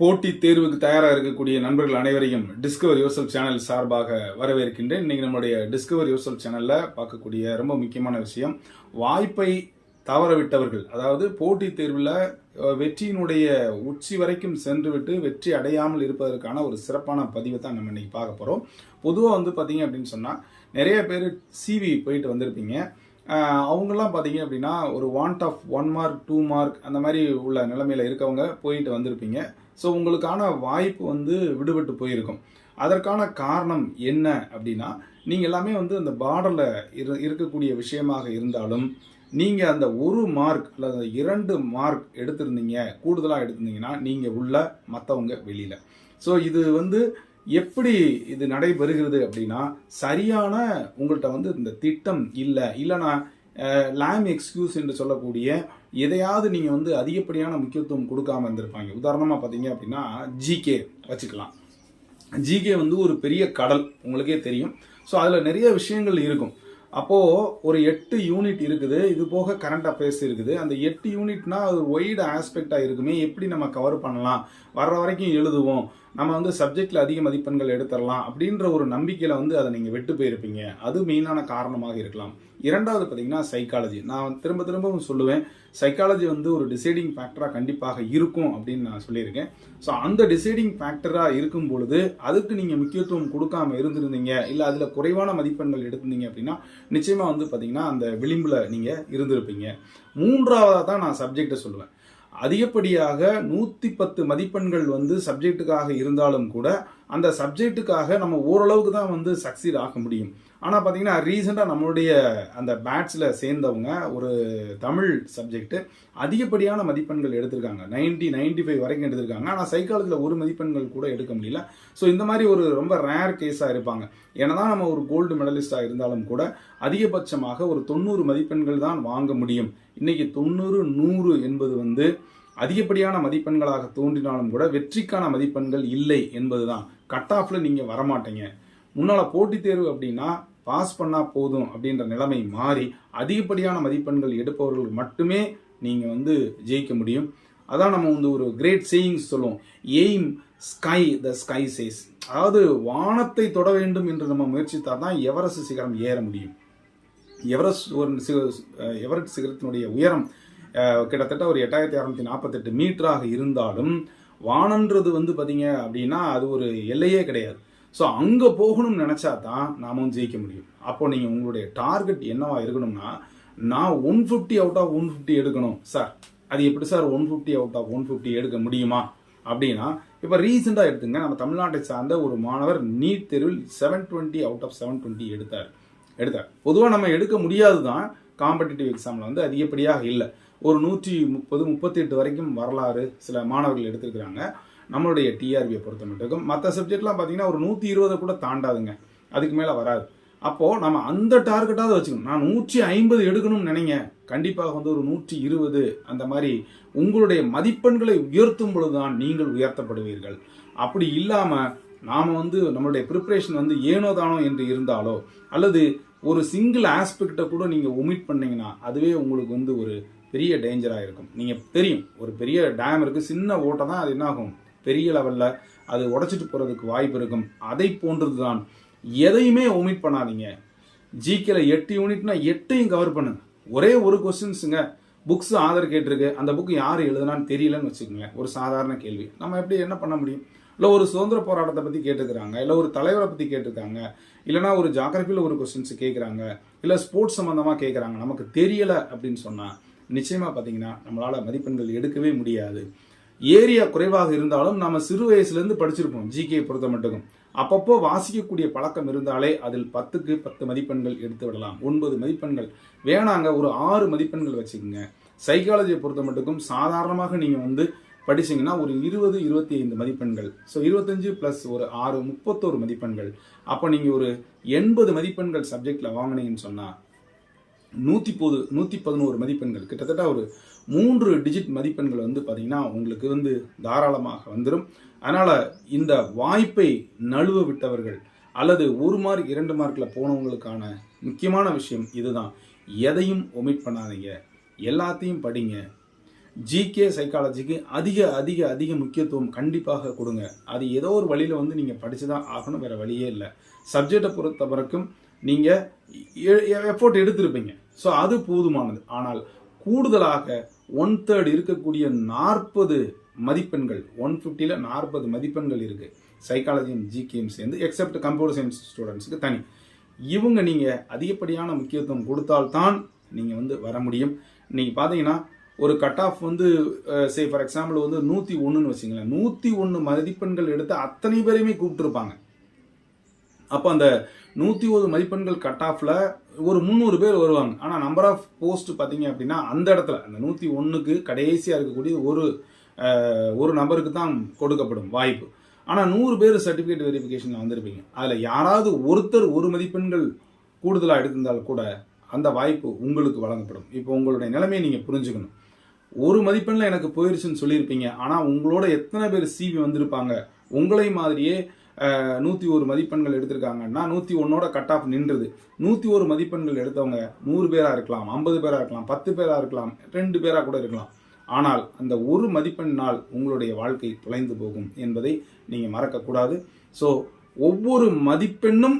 போட்டி தேர்வுக்கு தயாராக இருக்கக்கூடிய நண்பர்கள் அனைவரையும் டிஸ்கவர் யோசல் சேனல் சார்பாக வரவேற்கின்றேன். இன்னைக்கு நம்முடைய டிஸ்கவர் யோசல் சேனல்ல பார்க்கக்கூடிய ரொம்ப முக்கியமான விஷயம் வாய்ப்பை தவறவிட்டவர்கள் அதாவது போட்டித் தேர்வில் வெற்றியினுடைய உச்சி வரைக்கும் சென்று விட்டு வெற்றி அடையாமல் இருப்பதற்கான ஒரு சிறப்பான பதிவை தான் நம்ம இன்னைக்கு பார்க்க போகிறோம் பொதுவாக வந்து பார்த்தீங்க அப்படின்னு சொன்னால் நிறைய பேர் சிவி போயிட்டு வந்திருப்பீங்க. அவங்கெல்லாம் பார்த்தீங்க அப்படின்னா ஒரு want of one mark two mark அந்த மாதிரி உள்ள நிலைமையில் இருக்கவங்க போயிட்டு வந்திருப்பீங்க. ஸோ உங்களுக்கான வாய்ப்பு வந்து விடுபட்டு போயிருக்கும். அதற்கான காரணம் என்ன அப்படின்னா நீங்கள் எல்லாமே வந்து அந்த பார்டரில் இரு இருக்கக்கூடிய விஷயமாக இருந்தாலும் நீங்கள் அந்த ஒரு மார்க் அல்லது இரண்டு மார்க் எடுத்திருந்தீங்க கூடுதலாக எடுத்திருந்தீங்கன்னா நீங்கள் உள்ள மற்றவங்க வெளியில். ஸோ இது வந்து எப்படி இது நடைபெறுகிறது அப்படின்னா சரியான உங்கள்கிட்ட வந்து இந்த திட்டம் இல்லை. இல்லைனா லேம் எக்ஸ்கியூஸ் என்று சொல்லக்கூடிய எதையாவது நீங்கள் வந்து அதிகப்படியான முக்கியத்துவம் கொடுக்காம இருந்திருப்பாங்க. உதாரணமாக பார்த்தீங்க அப்படின்னா ஜிகே வச்சுக்கலாம். ஜிகே வந்து ஒரு பெரிய கடல் உங்களுக்கே தெரியும். ஸோ அதில் நிறைய விஷயங்கள் இருக்கும். அப்போது ஒரு எட்டு யூனிட் இருக்குது இது போக கரண்ட் அஃபேர்ஸ் இருக்குது. அந்த எட்டு யூனிட்னா அது ஒய்டு ஆஸ்பெக்டாக இருக்குமே எப்படி நம்ம கவர் பண்ணலாம் வர்ற வரைக்கும் எழுதுவோம் நம்ம வந்து சப்ஜெக்டில் அதிக மதிப்பெண்கள் எடுத்துடலாம் அப்படின்ற ஒரு நம்பிக்கையில் வந்து அதை நீங்கள் விட்டு போயிருப்பீங்க. அது மெயினான காரணமாக இருக்கலாம். இரண்டாவது பார்த்தீங்கன்னா சைக்காலஜி நான் திரும்ப திரும்பவும் சொல்லுவேன் சைக்காலஜி வந்து ஒரு டிசைடிங் ஃபேக்டராக கண்டிப்பாக இருக்கும் அப்படின்னு நான் சொல்லியிருக்கேன். ஸோ அந்த டிசைடிங் ஃபேக்டராக இருக்கும் பொழுது அதுக்கு நீங்கள் முக்கியத்துவம் கொடுக்காம இருந்திருந்தீங்க இல்லை அதில் குறைவான மதிப்பெண்கள் எடுத்திருந்தீங்க அப்படின்னா நிச்சயமாக வந்து பார்த்தீங்கன்னா அந்த விளிம்பில் நீங்கள் இருந்திருப்பீங்க. மூன்றாவதாக தான் நான் சப்ஜெக்டை சொல்லுவேன். அதிகப்படியாக நூற்றி பத்து மதிப்பெண்கள் வந்து சப்ஜெக்ட்டுக்காக இருந்தாலும் கூட அந்த சப்ஜெக்ட்டுக்காக நம்ம ஓரளவுக்கு தான் வந்து சக்சீட் ஆக முடியும். ஆனால் பார்த்தீங்கன்னா ரீசெண்டாக நம்மளுடைய அந்த பேட்சில் சேர்ந்தவங்க ஒரு தமிழ் சப்ஜெக்ட்டு அதிகப்படியான மதிப்பெண்கள் எடுத்திருக்காங்க. 90 95 ஃபைவ் வரைக்கும் எடுத்திருக்காங்க. ஆனால் சைக்காலஜியில் ஒரு மதிப்பெண்கள் கூட எடுக்க முடியல. ஸோ இந்த மாதிரி ஒரு ரொம்ப ரேர் கேஸாக இருப்பாங்க. என்னதான் நம்ம ஒரு கோல்டு மெடலிஸ்டாக இருந்தாலும் கூட அதிகபட்சமாக ஒரு தொண்ணூறு மதிப்பெண்கள் தான் வாங்க முடியும். இன்றைக்கி தொண்ணூறு நூறு என்பது வந்து அதிகப்படியான மதிப்பெண்களாக தோன்றினாலும் கூட வெற்றிக்கான மதிப்பெண்கள் இல்லை என்பதுதான். கட் ஆஃபில் நீங்கள் வரமாட்டீங்க. முன்னால் போட்டித் தேர்வு அப்படின்னா பாஸ் பண்ணால் போதும் அப்படின்ற நிலைமை மாறி அதிகப்படியான மதிப்பெண்கள் எடுப்பவர்கள் மட்டுமே நீங்கள் வந்து ஜெயிக்க முடியும். அதான் நம்ம வந்து ஒரு கிரேட் சேயிங்ஸ் சொல்லுவோம். Aim sky the sky says அதாவது வானத்தை தொட வேண்டும் என்று நம்ம முயற்சித்தால் தான் எவரஸ்ட் சிகரம் ஏற முடியும். எவரெஸ்ட் ஒரு சி- எவரெஸ்ட் சிகரத்தினுடைய உயரம் கிட்டத்தட்ட ஒரு எட்டாயிரத்தி அறநூற்றி நாற்பத்தெட்டு மீட்டராக இருந்தாலும் வானன்றது வந்து பார்த்தீங்க அப்படின்னா அது ஒரு எல்லையே கிடையாது. ஸோ அங்கே போகணும்னு நினச்சா தான் நாமும் ஜெயிக்க முடியும். அப்போ நீங்கள் உங்களுடைய டார்கெட் என்னவா இருக்கணும்னா நான் one fifty out of one fifty எடுக்கணும் சார் அது எப்படி sir one fifty out of one fifty எடுக்க முடியுமா? அப்படின்னா இப்போ ரீசெண்டாக எடுத்துங்க. நம்ம தமிழ்நாட்டை சார்ந்த ஒரு மாணவர் நீட் தேர்வில் seven twenty out of seven twenty எடுத்தார். எடுத்தார். பொதுவாக நம்ம எடுக்க முடியாது தான் காம்படிட்டிவ் எக்ஸாமில் வந்து அதிகப்படியாக இல்லை. ஒரு நூற்றி முப்பது முப்பத்தி எட்டு வரைக்கும் வரலாறு சில மாணவர்கள் எடுத்திருக்கிறாங்க. நம்மளுடைய டிஆர்பியை பொறுத்த மட்டும் மற்ற சப்ஜெக்ட்லாம் பார்த்தீங்கன்னா ஒரு நூற்றி இருபதை கூட தாண்டாதுங்க. அதுக்கு மேலே வராது. அப்போது நம்ம அந்த டார்கெட்டாவது வச்சுக்கணும். நான் நூற்றி ஐம்பது எடுக்கணும்னு நினைங்க. கண்டிப்பாக வந்து ஒரு நூற்றி இருபது அந்த மாதிரி உங்களுடைய மதிப்பெண்களை உயர்த்தும் பொழுதுதான் நீங்கள் உயர்த்தப்படுவீர்கள். அப்படி இல்லாமல் நாம் வந்து நம்மளுடைய ப்ரிப்பரேஷன் வந்து ஏனோ தானோ என்று இருந்தாலோ அல்லது ஒரு சிங்கிள் ஆஸ்பெக்டை கூட நீங்கள் ஒமிட் பண்ணிங்கன்னா அதுவே உங்களுக்கு வந்து ஒரு பெரிய டேஞ்சராக இருக்கும். நீங்கள் தெரியும் ஒரு பெரிய டேம் இருக்குது சின்ன ஓட்டை தான் அது என்ன ஆகும் பெரிய லெவலில் அது உடைச்சிட்டு போகிறதுக்கு வாய்ப்பு இருக்கும். அதை போன்றது தான் எதையுமே ஒமிட் பண்ணாதீங்க. ஜிகேல எட்டு யூனிட்னா எட்டையும் கவர் பண்ணுங்க. ஒரே ஒரு கொஸ்டின்ஸுங்க புக்ஸ் ஆதர் கேட்டிருக்கு. அந்த புக் யார் எழுதுனான்னு தெரியலன்னு வச்சுக்கோங்க ஒரு சாதாரண கேள்வி. நம்ம எப்படி என்ன பண்ண முடியும்? இல்லை ஒரு சுதந்திர போராட்டத்தை பற்றி கேட்டுக்கிறாங்க. இல்லை ஒரு தலைவரை பற்றி கேட்டிருக்காங்க. இல்லைனா ஒரு ஜாகிரபியில் ஒரு கொஸ்டின்ஸ் கேட்குறாங்க இல்லை ஸ்போர்ட்ஸ் சம்மந்தமாக கேட்குறாங்க நமக்கு தெரியலை அப்படின்னு சொன்னால் நிச்சயமாக பார்த்தீங்கன்னா நம்மளால் மதிப்பெண்கள் எடுக்கவே முடியாது. ஏரியா குறைவாக இருந்தாலும் நம்ம சிறு வயசுலேருந்து படிச்சிருப்போம். ஜிகே பொறுத்த மட்டும் அப்பப்போ வாசிக்கக்கூடிய பழக்கம் இருந்தாலே அதில் பத்துக்கு பத்து மதிப்பெண்கள் எடுத்து விடலாம். ஒன்பது மதிப்பெண்கள். வேணாங்க ஒரு ஆறு மதிப்பெண்கள் வச்சுக்கோங்க. சைக்காலஜியை பொறுத்த மட்டுக்கும் சாதாரணமாக நீங்கள் வந்து படிச்சீங்கன்னா ஒரு இருபது இருபத்தி ஐந்து மதிப்பெண்கள். ஸோ இருபத்தஞ்சு ப்ளஸ் ஒரு ஆறு முப்பத்தோரு மதிப்பெண்கள். அப்போ நீங்கள் ஒரு எண்பது மதிப்பெண்கள் சப்ஜெக்டில் வாங்கினீங்கன்னு சொன்னால் நூற்றி பொது நூற்றி பதினோரு மதிப்பெண்கள். கிட்டத்தட்ட ஒரு மூன்று டிஜிட் மதிப்பெண்கள் வந்து பார்த்தீங்கன்னா உங்களுக்கு வந்து தாராளமாக வந்துடும் அதனால் இந்த வாய்ப்பை நழுவ விட்டவர்கள் அல்லது ஒரு மார்க் இரண்டு மார்க்கில் போனவங்களுக்கான முக்கியமான விஷயம் இதுதான். எதையும் ஒமிட் பண்ணாதீங்க. எல்லாத்தையும் படிங்க. ஜிகே சைக்காலஜிக்கு அதிக அதிக அதிக முக்கியத்துவம் கண்டிப்பாக கொடுங்க. அது ஏதோ ஒரு வழியில் வந்து நீங்கள் படித்து தான் ஆகணும். வேறு வழியே இல்லை. சப்ஜெக்டை பொறுத்த வரைக்கும் நீங்கள் எஃபோர்ட் எடுத்திருப்பீங்க. ஸோ அது போதுமானது. ஆனால் கூடுதலாக ஒன் தேர்ட் இருக்கக்கூடிய நாற்பது மதிப்பெண்கள் ஒன் ஃபிஃப்டியில் நாற்பது மதிப்பெண்கள் இருக்குது சைக்காலஜியும் ஜிகேயும் சேர்ந்து எக்ஸப்ட் கம்ப்யூட்டர் சயின்ஸ் ஸ்டூடெண்ட்ஸுக்கு தனி. இவங்க நீங்கள் அதிகப்படியான முக்கியத்துவம் கொடுத்தால்தான் நீங்கள் வந்து வர முடியும். நீங்கள் பார்த்தீங்கன்னா ஒரு கட் ஆஃப் வந்து சே ஃபார் எக்ஸாம்பிள் வந்து நூற்றி ஒன்றுன்னு வச்சுங்களேன் நூற்றி ஒன்று மதிப்பெண்கள் எடுத்து அத்தனை பேரையுமே கூப்பிட்டுருப்பாங்க. அப்போ அந்த நூற்றி ஒரு மதிப்பெண்கள் கட் ஆஃபில் ஒரு முந்நூறு பேர் வருவாங்க. ஆனால் நம்பர் ஆஃப் போஸ்ட் பார்த்தீங்க அப்படின்னா அந்த இடத்துல அந்த நூற்றி ஒன்றுக்கு கடைசியாக இருக்கக்கூடிய ஒரு ஒரு நபருக்கு தான் கொடுக்கப்படும் வாய்ப்பு. ஆனால் நூறு பேர் சர்டிஃபிகேட் வெரிஃபிகேஷனில் வந்திருப்பீங்க. அதில் யாராவது ஒருத்தர் ஒரு மதிப்பெண்கள் கூடுதலாக எடுத்திருந்தால் கூட அந்த வாய்ப்பு உங்களுக்கு வழங்கப்படும். இப்போ உங்களுடைய நிலைமையை நீங்கள் புரிஞ்சுக்கணும். ஒரு மதிப்பெண்ணில் எனக்கு போயிருச்சுன்னு சொல்லியிருப்பீங்க. ஆனால் உங்களோட எத்தனை பேர் சிவி வந்திருப்பாங்க? உங்களை மாதிரியே நூற்றி ஒரு மதிப்பெண்கள் எடுத்திருக்காங்கன்னா நூற்றி ஒன்னோட கட் ஆஃப் நின்றுது. நூற்றி ஒரு மதிப்பெண்கள் எடுத்தவங்க நூறு பேராக இருக்கலாம் ஐம்பது பேராக இருக்கலாம் பத்து பேராக இருக்கலாம் ரெண்டு பேராக கூட இருக்கலாம். ஆனால் அந்த ஒரு மதிப்பெண்ணால் உங்களுடைய வாழ்க்கை தொலைந்து போகும் என்பதை நீங்கள் மறக்கக்கூடாது. ஸோ ஒவ்வொரு மதிப்பெண்ணும்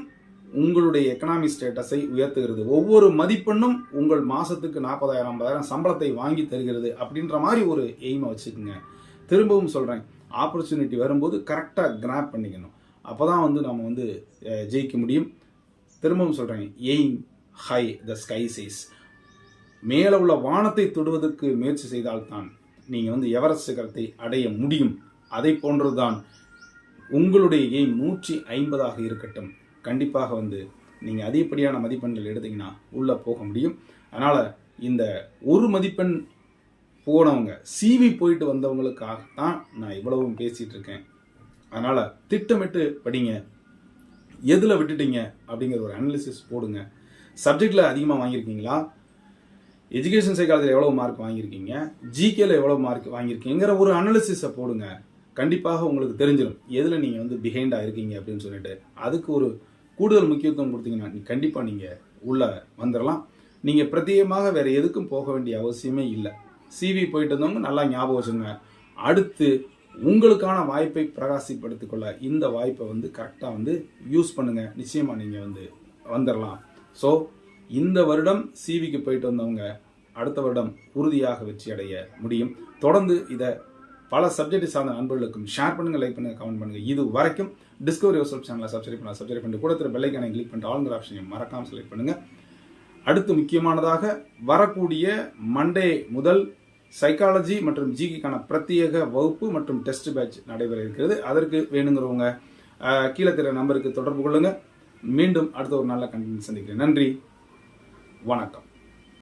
உங்களுடைய எக்கனாமி ஸ்டேட்டஸை உயர்த்துகிறது. ஒவ்வொரு மதிப்பெண்ணும் உங்கள் மாதத்துக்கு நாற்பதாயிரம் ஐம்பதாயிரம் சம்பளத்தை வாங்கி தருகிறது அப்படின்ற மாதிரி ஒரு எய்மை வச்சுக்கோங்க. திரும்பவும் சொல்கிறேன் ஆப்பர்ச்சுனிட்டி வரும்போது கரெக்டாக கிராப் பண்ணிக்கணும். அப்போ தான் வந்து நம்ம வந்து ஜெயிக்க முடியும். திரும்பவும் சொல்கிறேன் aim high the sky size மேலே உள்ள வானத்தை தொடுவதற்கு முயற்சி செய்தால்தான் நீங்கள் வந்து எவரெஸ்ட் சிகரத்தை அடைய முடியும். அதை போன்றுதான் உங்களுடைய எய்ம் நூற்றி ஐம்பதாக இருக்கட்டும். கண்டிப்பாக வந்து நீங்கள் அதிகப்படியான மதிப்பெண்கள் எடுத்தீங்கன்னா உள்ளே போக முடியும். அதனால் இந்த ஒரு மதிப்பெண் போனவங்க சிவி போயிட்டு வந்தவங்களுக்காக தான் நான் இவ்வளவும் பேசிகிட்டு இருக்கேன். அதனால் திட்டமிட்டு படிங்க. எதில் விட்டுட்டீங்க? அப்படிங்கிற ஒரு அனாலிசிஸ் போடுங்க. சப்ஜெக்டில் அதிகமாக வாங்கியிருக்கீங்களா? எஜுகேஷன் சைக்காலஜியில் எவ்வளோ மார்க் வாங்கியிருக்கீங்க? ஜிகேல எவ்வளோ மார்க் வாங்கியிருக்கீங்கிற ஒரு அனாலிசிஸை போடுங்க. கண்டிப்பாக உங்களுக்கு தெரிஞ்சிடும் எதில் நீங்கள் வந்து பிஹைண்டாக இருக்கீங்க அப்படின்னு சொல்லிட்டு. அதுக்கு ஒரு கூடுதல் முக்கியத்துவம் கொடுத்தீங்கன்னா கண்டிப்பாக நீங்கள் உள்ளே வந்துடலாம் நீங்கள் பிரத்யேகமாக வேறு எதுக்கும் போக வேண்டிய அவசியமே இல்லை. சிவி போயிட்டு இருந்தவங்க நல்லா ஞாபகம் வச்சுங்க அடுத்து உங்களுக்கான வாய்ப்பை பிரகாசிப்படுத்திக் கொள்ள இந்த வாய்ப்பை வந்து கரெக்டாக வந்து யூஸ் பண்ணுங்க. நிச்சயமாக நீங்கள் வந்து வந்துடலாம் ஸோ இந்த வருடம் சிவிக்கு போயிட்டு வந்தவங்க அடுத்த வருடம் உறுதியாக வெற்றி அடைய முடியும். தொடர்ந்து இதை பல சப்ஜெக்ட் சார்ந்த நண்பர்களுக்கும் ஷேர் பண்ணுங்க லைக் பண்ணுங்க கமெண்ட் பண்ணுங்க. இது வரைக்கும் டிஸ்கவரி யோசப் சேனலை சப்ஸ்கிரைப் பண்ண சப்ஸ்கிரைப் பண்ணி கூட திரு பெல்லைக்கானை கிளிக் பண்ணிட்டு ஆளுங்கிற ஆப்ஷனையும் மறக்காமல் செலக்ட் பண்ணுங்க. அடுத்து முக்கியமானதாக வரக்கூடிய மண்டே முதல் சைக்காலஜி மற்றும் ஜிகிக்கான பிரத்யேக வகுப்பு மற்றும் டெஸ்ட் பேட்ச் நடைபெற இருக்கிறது. அதற்கு வேணுங்கிறவங்க கீழே தெரிய நம்பருக்கு தொடர்பு கொள்ளுங்கள் மீண்டும் அடுத்த ஒரு நல்ல கண்டென்ட் சந்திக்கிறேன். நன்றி. வணக்கம்.